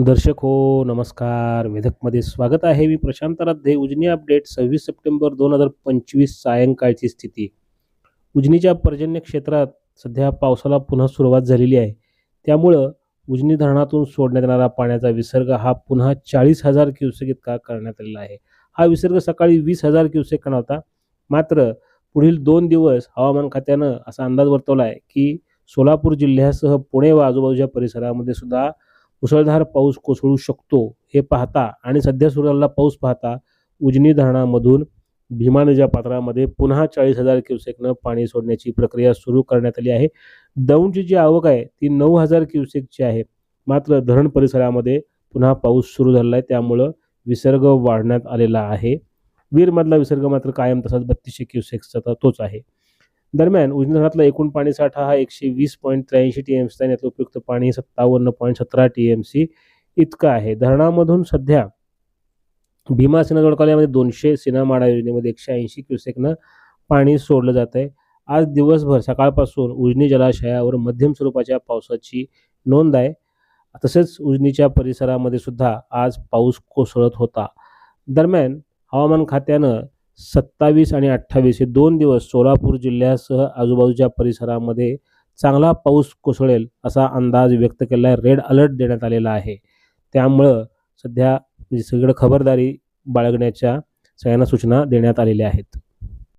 दर्शक हो नमस्कार. वेधकमध्ये स्वागत आहे. मी प्रशांत राध्ये उजनी अपडेट सव्वीस सप्टेंबर दोन हजार पंचवीस सायंकाळची स्थिती. उजनीच्या पर्जन्य क्षेत्रात सध्या पावसाला पुन्हा सुरुवात झालेली आहे. त्यामुळं उजनी धरणातून सोडण्यात येणारा पाण्याचा विसर्ग हा पुन्हा चाळीस हजार क्युसेक इतका करण्यात आलेला आहे. हा विसर्ग सकाळी वीस हजार क्युसेक होता मात्र पुढील दोन दिवस हवामान खात्यानं असा अंदाज वर्तवला आहे की सोलापूर जिल्ह्यासह पुणे व आजूबाजूच्या परिसरामध्ये सुद्धा मुसळधार पाऊस कोसळू शकतो हे पाहता आणि सध्या सुरू झालेला पाऊस पाहता उजनी धरणामधून भीमा नदीच्या पात्रामध्ये पुन्हा चाळीस हजार क्युसेकनं पाणी सोडण्याची प्रक्रिया सुरू करण्यात आली आहे. दौंडची जी आवक आहे ती नऊ हजार क्युसेकची आहे. मात्र धरण परिसरामध्ये पुन्हा पाऊस सुरू झालेला आहे त्यामुळं विसर्ग वाढण्यात आलेला आहे. वीरमधला विसर्ग मात्र कायम तसाच बत्तीसशे क्युसेक्सचा तोच आहे. दरम्यान उजनी धरणातला एकूण पाणीसाठा हा एकशे वीस पॉईंट त्र्याऐंशी टी एम सी आणि यातलं उपयुक्त पाणी सत्तावन्न पॉईंट सतरा टी एम सी इतकं आहे. धरणामधून सध्या भीमा सिन्हा जोडकालयामध्ये दोनशे सिनामाडा योजनेमध्ये एकशे ऐंशी क्युसेकनं पाणी सोडलं जात आहे. आज दिवसभर सकाळपासून उजनी जलाशयावर मध्यम स्वरूपाच्या पावसाची नोंद आहे. तसेच उजनीच्या परिसरामध्ये सुद्धा आज पाऊस कोसळत होता. दरम्यान हवामान खात्यानं सत्तावीस आणि अठ्ठावीस हे दोन दिवस सोलापूर जिल्ह्यासह आजूबाजूच्या परिसरामध्ये चांगला पाऊस कोसळेल असा अंदाज व्यक्त केला आहे रेड अलर्ट देण्यात आलेला आहे. त्यामुळं सध्या सगळं सगळीकडे खबरदारी बाळगण्याच्या सगळ्यांना सूचना देण्यात आलेल्या आहेत.